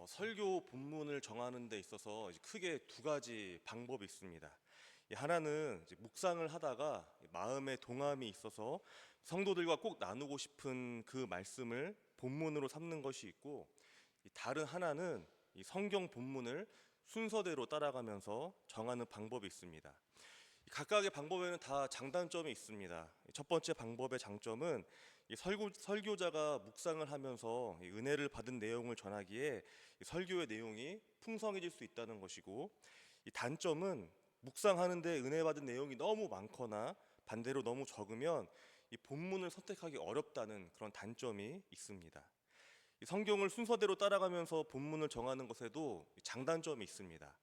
어, 설교 본문을 정하는 데 있어서 크게 두 가지 방법이 있습니다. 이 하나는 묵상을 하다가 마음에 동함이 있어서 성도들과 꼭 나누고 싶은 그 말씀을 본문으로 삼는 것이 있고 이 다른 하나는 이 성경 본문을 순서대로 따라가면서 정하는 방법이 있습니다. 이 각각의 방법에는 다 장단점이 있습니다. 첫 번째 방법의 장점은 이 설교, 설교자가 묵상을 하면서 이 은혜를 받은 내용을 전하기에 이 설교의 내용이 풍성해질 수 있다는 것이고 이 단점은 묵상하는데 은혜 받은 내용이 너무 많거나 반대로 너무 적으면 이 본문을 선택하기 어렵다는 그런 단점이 있습니다. 이 성경을 순서대로 따라가면서 본문을 정하는 것에도 이 장단점이 있습니다.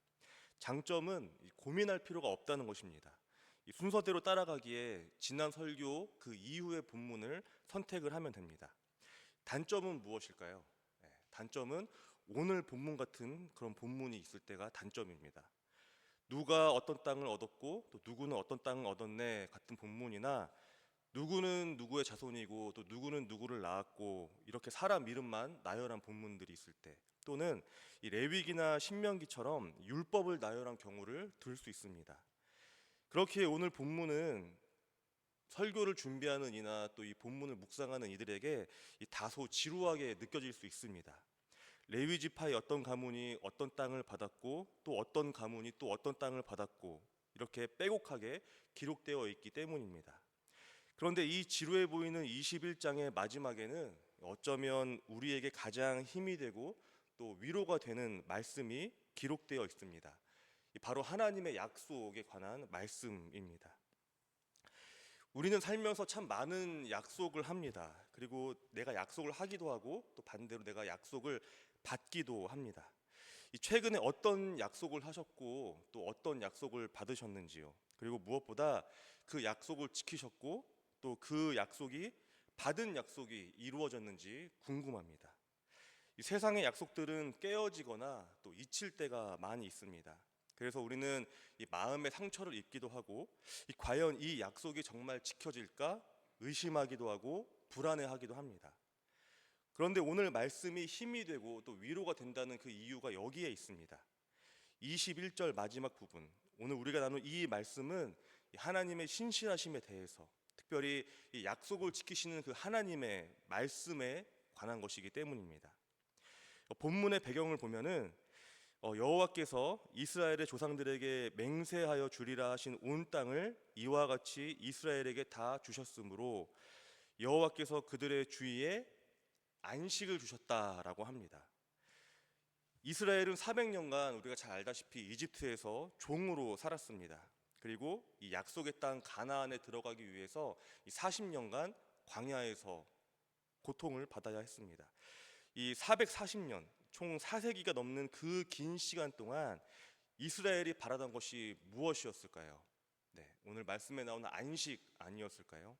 장점은 이 고민할 필요가 없다는 것입니다. 이 순서대로 따라가기에 지난 설교 그 이후의 본문을 선택을 하면 됩니다. 단점은 무엇일까요? 네, 단점은 오늘 본문 같은 그런 본문이 있을 때가 단점입니다. 누가 어떤 땅을 얻었고 또 누구는 어떤 땅을 얻었네 같은 본문이나 누구는 누구의 자손이고 또 누구는 누구를 낳았고 이렇게 사람 이름만 나열한 본문들이 있을 때 또는 이 레위기나 신명기처럼 율법을 나열한 경우를 들 수 있습니다. 그렇게 오늘 본문은 설교를 준비하는 이나 또 이 본문을 묵상하는 이들에게 이 다소 지루하게 느껴질 수 있습니다. 레위 지파의 어떤 가문이 어떤 땅을 받았고 또 어떤 가문이 또 어떤 땅을 받았고 이렇게 빼곡하게 기록되어 있기 때문입니다. 그런데 이 지루해 보이는 21장의 마지막에는 어쩌면 우리에게 가장 힘이 되고 또 위로가 되는 말씀이 기록되어 있습니다. 바로 하나님의 약속에 관한 말씀입니다. 우리는 살면서 참 많은 약속을 합니다. 그리고 내가 약속을 하기도 하고 또 반대로 내가 약속을 받기도 합니다. 이 최근에 어떤 약속을 하셨고 또 어떤 약속을 받으셨는지요. 그리고 무엇보다 그 약속을 지키셨고 또 그 약속이 받은 약속이 이루어졌는지 궁금합니다. 이 세상의 약속들은 깨어지거나 또 잊힐 때가 많이 있습니다. 그래서 우리는 이 마음의 상처를 입기도 하고 이 과연 이 약속이 정말 지켜질까 의심하기도 하고 불안해하기도 합니다. 그런데 오늘 말씀이 힘이 되고 또 위로가 된다는 그 이유가 여기에 있습니다. 21절 마지막 부분. 오늘 우리가 나눈 이 말씀은 하나님의 신실하심에 대해서 특별히 이 약속을 지키시는 그 하나님의 말씀에 관한 것이기 때문입니다. 본문의 배경을 보면은 어, 여호와께서 이스라엘의 조상들에게 맹세하여 주리라 하신 온 땅을 이와 같이 이스라엘에게 다 주셨으므로 여호와께서 그들의 주위에 안식을 주셨다라고 합니다. 이스라엘은 400년간 우리가 잘 알다시피 이집트에서 종으로 살았습니다. 그리고 이 약속의 땅 가나안에 들어가기 위해서 이 40년간 광야에서 고통을 받아야 했습니다. 이 440년 총 4세기가 넘는 그 긴 시간 동안 이스라엘이 바라던 것이 무엇이었을까요? 네, 오늘 말씀에 나오는 안식 아니었을까요?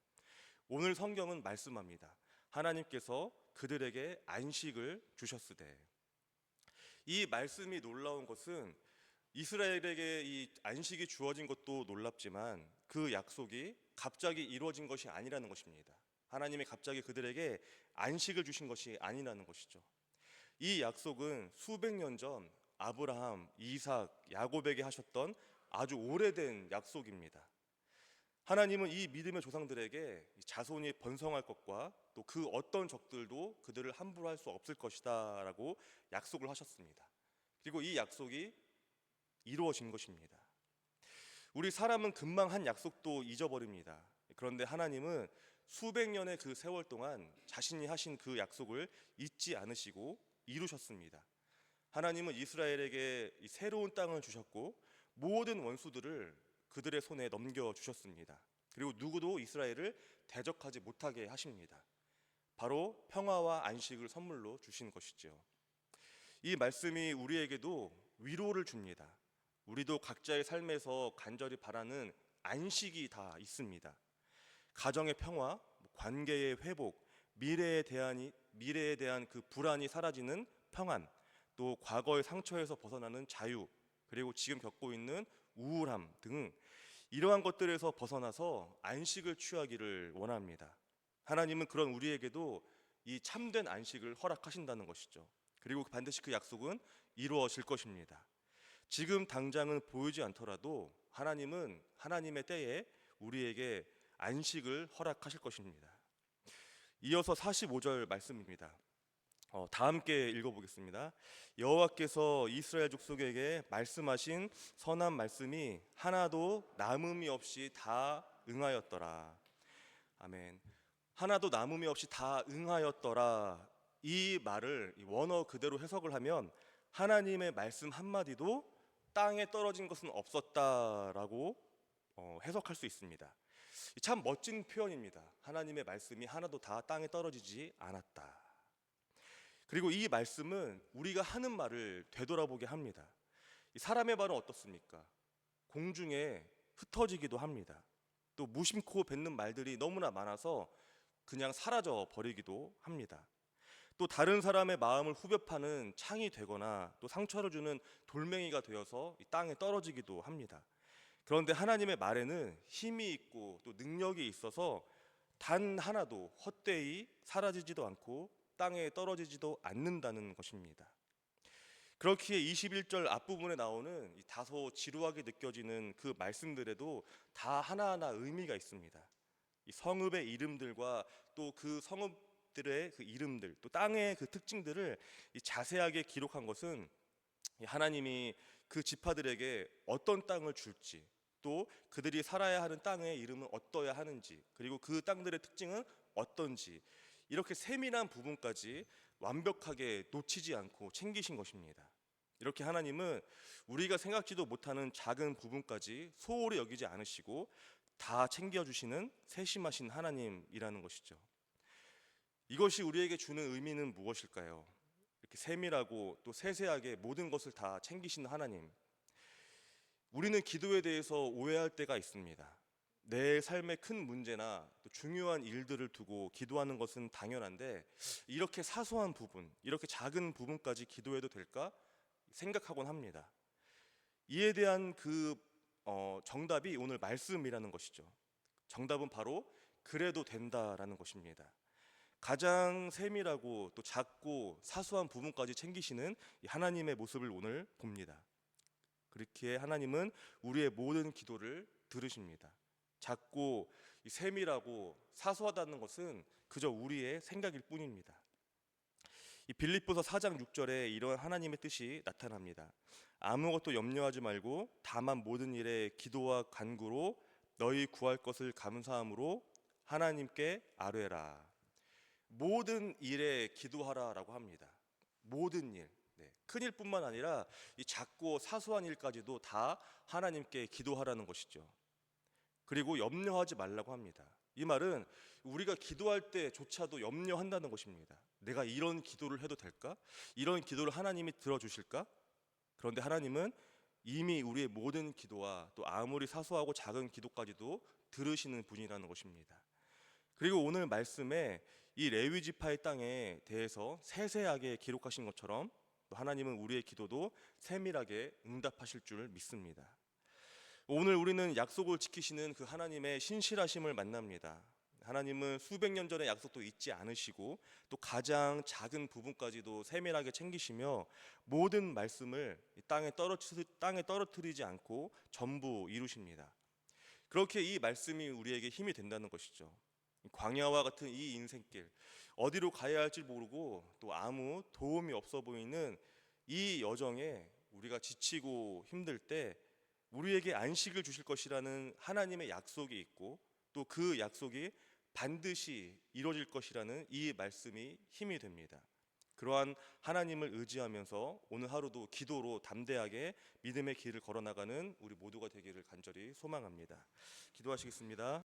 오늘 성경은 말씀합니다. 하나님께서 그들에게 안식을 주셨으되 이 말씀이 놀라운 것은 이스라엘에게 이 안식이 주어진 것도 놀랍지만 그 약속이 갑자기 이루어진 것이 아니라는 것입니다. 하나님이 갑자기 그들에게 안식을 주신 것이 아니라는 것이죠. 이 약속은 수백 년 전 아브라함, 이삭, 야곱에게 하셨던 아주 오래된 약속입니다. 하나님은 이 믿음의 조상들에게 자손이 번성할 것과 또 그 어떤 적들도 그들을 함부로 할 수 없을 것이다라고 약속을 하셨습니다. 그리고 이 약속이 이루어진 것입니다. 우리 사람은 금방 한 약속도 잊어버립니다. 그런데 하나님은 수백 년의 그 세월 동안 자신이 하신 그 약속을 잊지 않으시고 이루셨습니다. 하나님은 이스라엘에게 새로운 땅을 주셨고 모든 원수들을 그들의 손에 넘겨 주셨습니다. 그리고 누구도 이스라엘을 대적하지 못하게 하십니다. 바로 평화와 안식을 선물로 주신 것이죠. 이 말씀이 우리에게도 위로를 줍니다. 우리도 각자의 삶에서 간절히 바라는 안식이 다 있습니다. 가정의 평화, 관계의 회복, 미래에 대한 미래에 대한 그 불안이 사라지는 평안, 또 과거의 상처에서 벗어나는 자유, 그리고 지금 겪고 있는 우울함 등 이러한 것들에서 벗어나서 안식을 취하기를 원합니다. 하나님은 그런 우리에게도 이 참된 안식을 허락하신다는 것이죠. 그리고 반드시 그 약속은 이루어질 것입니다. 지금 당장은 보이지 않더라도 하나님은 하나님의 때에 우리에게 안식을 허락하실 것입니다. 이어서 45절 말씀입니다. 어, 다 함께 읽어보겠습니다. 여호와께서 이스라엘 족속에게 말씀하신 선한 말씀이 하나도 남음이 없이 다 응하였더라. 아멘. 하나도 남음이 없이 다 응하였더라. 이 말을 이 원어 그대로 해석을 하면 하나님의 말씀 한마디도 땅에 떨어진 것은 없었다라고 어, 해석할 수 있습니다. 참 멋진 표현입니다. 하나님의 말씀이 하나도 다 땅에 떨어지지 않았다. 그리고 이 말씀은 우리가 하는 말을 되돌아보게 합니다. 이 사람의 말은 어떻습니까? 공중에 흩어지기도 합니다. 또 무심코 뱉는 말들이 너무나 많아서 그냥 사라져 버리기도 합니다. 또 다른 사람의 마음을 후벼 파는 창이 되거나 또 상처를 주는 돌멩이가 되어서 이 땅에 떨어지기도 합니다. 그런데 하나님의 말에는 힘이 있고 또 능력이 있어서 단 하나도 헛되이 사라지지도 않고 땅에 떨어지지도 않는다는 것입니다. 그렇기에 21절 앞부분에 나오는 이 다소 지루하게 느껴지는 그 말씀들에도 다 하나하나 의미가 있습니다. 이 성읍의 이름들과 또 그 성읍들의 그 이름들, 또 땅의 그 특징들을 이 자세하게 기록한 것은 이 하나님이 그 지파들에게 어떤 땅을 줄지, 또 그들이 살아야 하는 땅의 이름은 어떠야 하는지, 그리고 그 땅들의 특징은 어떤지 이렇게 세밀한 부분까지 완벽하게 놓치지 않고 챙기신 것입니다. 이렇게 하나님은 우리가 생각지도 못하는 작은 부분까지 소홀히 여기지 않으시고 다 챙겨주시는 세심하신 하나님이라는 것이죠. 이것이 우리에게 주는 의미는 무엇일까요? 이렇게 세밀하고 또 세세하게 모든 것을 다 챙기시는 하나님. 우리는 기도에 대해서 오해할 때가 있습니다. 내 삶의 큰 문제나 또 중요한 일들을 두고 기도하는 것은 당연한데 이렇게 사소한 부분, 이렇게 작은 부분까지 기도해도 될까 생각하곤 합니다. 이에 대한 그 어, 정답이 오늘 말씀이라는 것이죠. 정답은 바로 그래도 된다라는 것입니다. 가장 세밀하고 또 작고 사소한 부분까지 챙기시는 이 하나님의 모습을 오늘 봅니다. 그렇기에 하나님은 우리의 모든 기도를 들으십니다. 작고 이 세밀하고 사소하다는 것은 그저 우리의 생각일 뿐입니다. 이 빌립보서 4장 6절에 이런 하나님의 뜻이 나타납니다. 아무것도 염려하지 말고 다만 모든 일에 기도와 간구로 너희 구할 것을 감사함으로 하나님께 아뢰라. 모든 일에 기도하라라고 합니다. 모든 일. 네. 큰 일뿐만 아니라 이 작고 사소한 일까지도 다 하나님께 기도하라는 것이죠. 그리고 염려하지 말라고 합니다. 이 말은 우리가 기도할 때조차도 염려한다는 것입니다. 내가 이런 기도를 해도 될까? 이런 기도를 하나님이 들어주실까? 그런데 하나님은 이미 우리의 모든 기도와 또 아무리 사소하고 작은 기도까지도 들으시는 분이라는 것입니다. 그리고 오늘 말씀에 이 레위 지파의 땅에 대해서 세세하게 기록하신 것처럼 또 하나님은 우리의 기도도 세밀하게 응답하실 줄 믿습니다. 오늘 우리는 약속을 지키시는 그 하나님의 신실하심을 만납니다. 하나님은 수백 년 전의 약속도 잊지 않으시고 또 가장 작은 부분까지도 세밀하게 챙기시며 모든 말씀을 땅에 떨어뜨리, 땅에 떨어뜨리지 않고 전부 이루십니다. 그렇게 이 말씀이 우리에게 힘이 된다는 것이죠. 광야와 같은 이 인생길 어디로 가야 할지 모르고 또 아무 도움이 없어 보이는 이 여정에 우리가 지치고 힘들 때 우리에게 안식을 주실 것이라는 하나님의 약속이 있고 또 그 약속이 반드시 이루어질 것이라는 이 말씀이 힘이 됩니다. 그러한 하나님을 의지하면서 오늘 하루도 기도로 담대하게 믿음의 길을 걸어나가는 우리 모두가 되기를 간절히 소망합니다. 기도하시겠습니다.